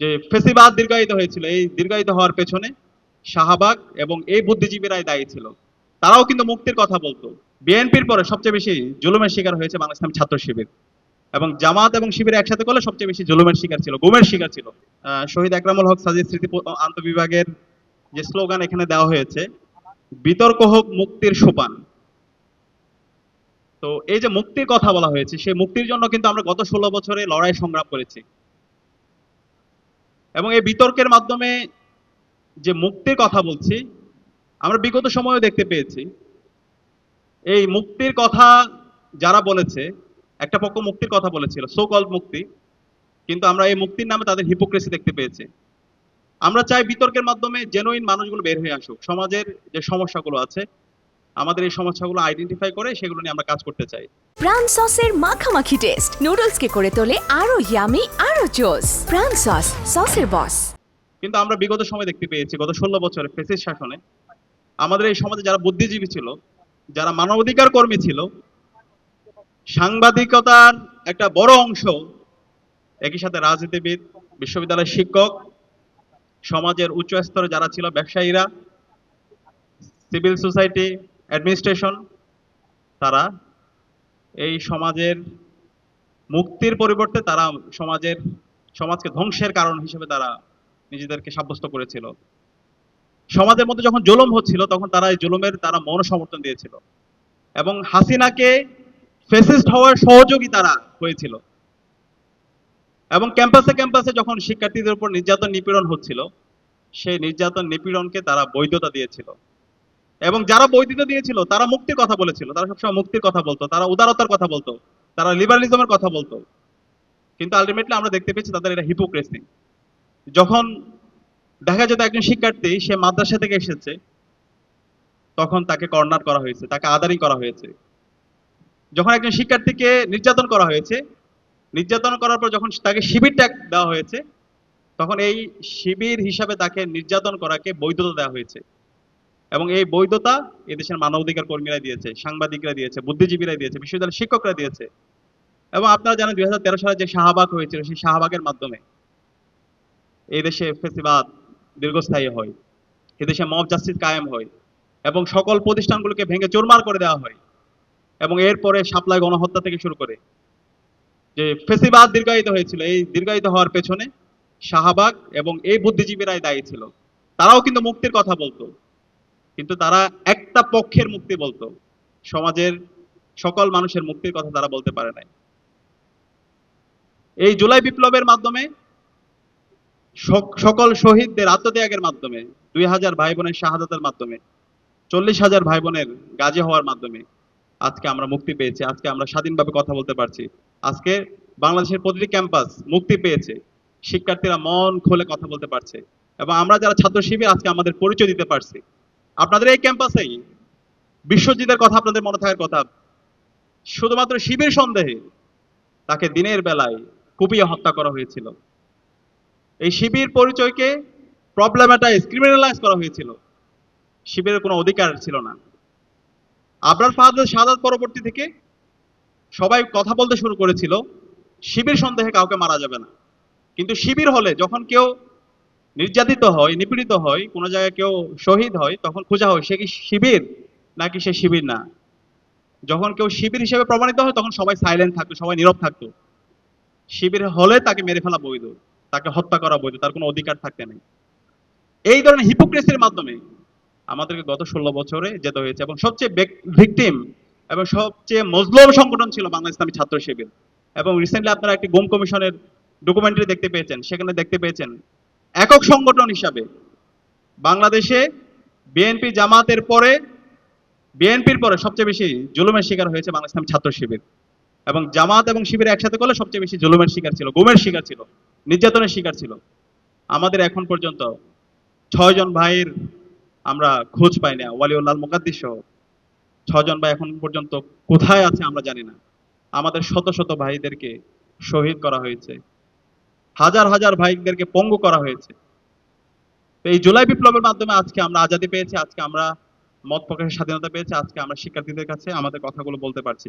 যে ফেসিবাদ দীর্ঘায়িত হয়েছিল, এই দীর্ঘায়িত হওয়ার পেছনে শাহবাগ এবং এই বুদ্ধিজীবীরাই দায়ী ছিল। তারাও কিন্তু মুক্তির কথা বলতো। বিএনপির পরে সবচেয়ে বেশি জুলুমের শিকার হয়েছে বাংলাদেশ ছাত্র শিবির। এবং জামাত এবং শিবির একসাথে করলে সবচেয়ে বেশি জুলুমের শিকার ছিল, গুমের শিকার ছিল। শহীদ আকরামুল হক সাজিদ স্মৃতি আন্তবিভাগের যে স্লোগান এখানে দেওয়া হয়েছে, বিতর্ক হোক মুক্তির সোপান। তো এই যে মুক্তির কথা বলা হয়েছে, সেই মুক্তির জন্য কিন্তু আমরা গত ষোলো বছরে লড়াই সংগ্রাম করেছি। এবং এই বিতর্কের মাধ্যমে যে মুক্তির কথা বলছি, আমরা বিগত সময়ে দেখতে পেয়েছি। এই মুক্তির কথা যারা বলেছে, একটা পক্ষ মুক্তির কথা বলেছিল সো কল মুক্তি, কিন্তু আমরা এই মুক্তির নামে তাদের হিপোক্রেসি দেখতে পেয়েছি। আমরা চাই বিতর্কের মাধ্যমে জেনুইন মানুষগুলো বের হয়ে আসুক, সমাজের যে সমস্যাগুলো আছে আমাদের এই সমস্যাগুলো আইডেন্টিফাই করে সেগুলো নিয়ে আমরা কাজ করতে চাই। প্রাণ সসের মাখামাখি টেস্ট নুডলসকে করে তোলে আরও ইয়ামি আরও জোস প্রাণ সস সসের বস কিন্তু আমরা বিগত সময় দেখতে পেয়েছি গত ষোলো বছরের ফেসিস শাসনে আমাদের এই সমাজে যারা বুদ্ধিজীবী ছিল যারা মানবাধিকার কর্মী ছিল সাংবাদিকতার একটা বড় অংশ একই সাথে রাজনীতিবিদ বিশ্ববিদ্যালয়ের শিক্ষক সমাজের উচ্চ স্তরে যারা ছিল ব্যবসায়ীরা সিভিল সোসাইটি অ্যাডমিনিস্ট্রেশন, তারা এই সমাজের মুক্তির পরিবর্তে তারা সমাজের, সমাজকে ধ্বংসের কারণ হিসেবে তারা নিজেদেরকে সাব্যস্ত করেছিল। সমাজের মধ্যে যখন জুলুম হচ্ছিল, তখন তারা এই জুলুমের, তারা মন সমর্থন দিয়েছিল। এবং হাসিনাকে ফেসিস্ট হওয়ার সহযোগী তারা হয়েছিল। এবং ক্যাম্পাসে ক্যাম্পাসে যখন শিক্ষার্থীদের উপর নির্যাতন নিপীড়ন হচ্ছিল, সেই নির্যাতন নিপীড়নকে তারা বৈধতা দিয়েছিল। এবং যারা বৈধতা দিয়েছিল, তারা মুক্তির কথা বলেছিল। তারা সবসময় মুক্তির কথা বলতো, তারা উদারতার কথা বলতো, তারা লিবারালিজমের কথা বলতো। কিন্তু আলটিমেটলি আমরা দেখতে পেয়েছি তাদের এটা হিপোক্রেসি যখন দেখা যেত একজন শিক্ষার্থী, সে মাদ্রাসা থেকে এসেছে, তখন তাকে কর্নার করা হয়েছে, তাকে আদারি করা হয়েছে। যখন একজন শিক্ষার্থীকে নির্যাতন করা হয়েছে, নির্যাতন করার পর যখন তাকে শিবির ট্যাগ দেওয়া হয়েছে, তখন এই শিবির হিসাবে তাকে নির্যাতন করাকে বৈধতা দেওয়া হয়েছে। এবং এই বৈধতা এদেশের মানবাধিকার কর্মীরা দিয়েছে, সাংবাদিকরা দিয়েছে বুদ্ধিজীবীরা দিয়েছে, বিশ্ববিদ্যালয়ের শিক্ষকরা দিয়েছে। এবং আপনারা জানেন দুই হাজার তেরো সালে যে শাহবাগ হয়েছিল, সেই শাহবাগের মাধ্যমে এই দেশে ফেসিবাদ দীর্ঘস্থায়ী হয় এদেশে মব জাস্টিস কায়েম হয় এবং সকল প্রতিষ্ঠানগুলোকে ভেঙে চুরমার করে দেওয়া হয় এবং এরপরে সাপ্লাই গণহত্যা থেকে শুরু করে। যে ফেসিবাদ দীর্ঘায়িত হয়েছিল, এই দীর্ঘায়িত হওয়ার পেছনে শাহবাগ এবং এই বুদ্ধিজীবীরাই দায়ী ছিল। তারাও কিন্তু মুক্তির কথা বলতো। কিন্তু তারা একটা পক্ষের মুক্তি বলতো। সমাজের সকল মানুষের মুক্তির কথা তারা বলতে পারে নাই। এই জুলাই বিপ্লবের মাধ্যমে সকল শহীদদের আত্মত্যাগের মাধ্যমে, দুই হাজার ভাই বোনের শাহাদাতের মাধ্যমে, চল্লিশ হাজার ভাই বোনের গাজী হওয়ার মাধ্যমে আজকে আমরা মুক্তি পেয়েছি, আজকে আমরা স্বাধীনভাবে কথা বলতে পারছি। আজকে বাংলাদেশের প্রতিটি ক্যাম্পাস মুক্তি পেয়েছে, শিক্ষার্থীরা মন খুলে কথা বলতে পারছে এবং আমরা যারা ছাত্র শিবির আজকে আমাদের পরিচয় দিতে পারছি আপনাদের এই ক্যাম্পাসেই বিশ্বজিতের কথা আপনাদের মনে থাকার কথা, শুধুমাত্র শিবির সন্দেহে তাকে দিনের বেলায় কুপিয়ে হত্যা করা হয়েছিল। এই শিবির পরিচয়কে প্রবলেমেটাইজ ক্রিমিনালাইজ করা হয়েছিল। শিবিরের কোনো অধিকার ছিল না। আবরার ফাহাদের সাদাত পরবর্তী থেকে সবাই কথা বলতে শুরু করেছিল, শিবির সন্দেহে কাউকে মারা যাবে না। কিন্তু শিবির হলে যখন কেউ নির্যাতিত হয়, নিপীড়িত হয়, কোনো জায়গায় কেউ শহীদ হয়, তখন খোঁজা হয়, সে কি শিবির? নাকি সে শিবির না? যখন কেউ শিবির হিসেবে প্রমাণিত হয়, তখন সবাই সাইলেন্ট থাকতো, সবাই নীরব থাকতো। শিবির হলে তাকে মেরে ফেলা বৈধ, তাকে হত্যা করা বৈধ, তার কোনো অধিকার থাকতে নেই। এই ধরনের হিপোক্রেসির মাধ্যমে আমাদেরকে গত ষোলো বছরে যেতে হয়েছে এবং সবচেয়ে ভিকটিম এবং সবচেয়ে মজলুম সংগঠন ছিল বাংলা ইসলামী ছাত্র শিবির। এবং রিসেন্টলি আপনারা একটি গুম কমিশনের ডকুমেন্টারি দেখতে পেয়েছেন, সেখানে দেখতে পেয়েছেন একক সংগঠন হিসাবে বাংলাদেশে বিএনপি জামাতের পরে বিএনপির পরে সবচেয়ে বেশি জুলুমের শিকার হয়েছে বাংলা ইসলামী ছাত্র শিবির। এবং জামাত এবং শিবির একসাথে করলে সবচেয়ে বেশি জুলুমের শিকার ছিল, গুমের শিকার ছিল, নির্যাতনের শিকার ছিল। আমাদের এখন পর্যন্ত ছয়জন ভাইয়ের আমরা খোঁজ পাই না, ওয়ালিউল্লাহ মুকাদ্দিস সহ। ছজন ভাই এখন পর্যন্ত কোথায় আছে আমরা জানি না। আমাদের শত শত ভাইদেরকে শহীদ করা হয়েছে। হাজার হাজার ভাইদেরকে পঙ্গু করা হয়েছে। এই জুলাই বিপ্লবের মাধ্যমে আজকে আমরা আজাদি পেয়েছি, আজকে আমরা মত প্রকাশের স্বাধীনতা পেয়েছি, আজকে আমরা শিক্ষার্থীদের কাছে আমাদের কথাগুলো বলতে পারছি।